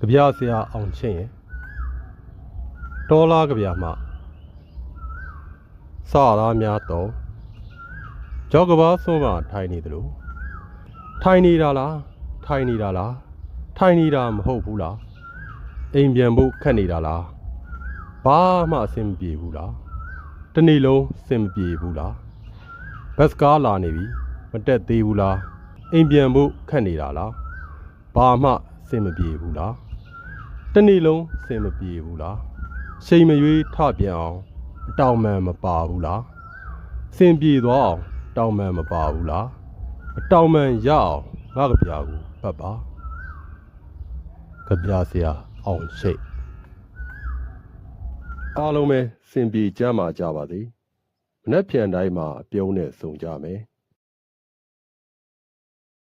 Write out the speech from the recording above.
ကြပြဆရာအောင်ချင်းရဲ့ဒေါ်လာကြပြမှာစသားများတော့ကြောက်ကဘာဆုံးမထိုင်နေသလိုထိုင်နေတာလားထိုင်နေတာလားထိုင်နေတာမဟုတ်ဘူးလားအိမ်ပြန်ဖို့ခက်နေတာလားဘာမှအဆင်မပြေဘူးလားတစ်နေ့လုံးအဆင်မပြေဘူးလားဘတ်စကားလာနေပြီမတက်သေးဘူးလားအိမ်ပြန်ဖို့ခက်နေတာလားဘာမှအဆင်မပြေဘူးလား တစ်နေ့လုံးစင်မပြေဘူးလားချိန်မရွေးထပြန်အောင်အတောင်မှန်မပါဘူးလားစင်ပြေသွားအောင်တောင်မှန်မပါဘူးလားအတောင်မှန်ရအောင်ငါကြပြာကိုပတ်ပါကြပြာဆရာအောင်ရှိတ်အားလုံးပဲစင်ပြေကြမှာကြပါသည်မနှက်ဖြန်တိုင်းမှာအပြုံးနဲ့စုံကြမယ်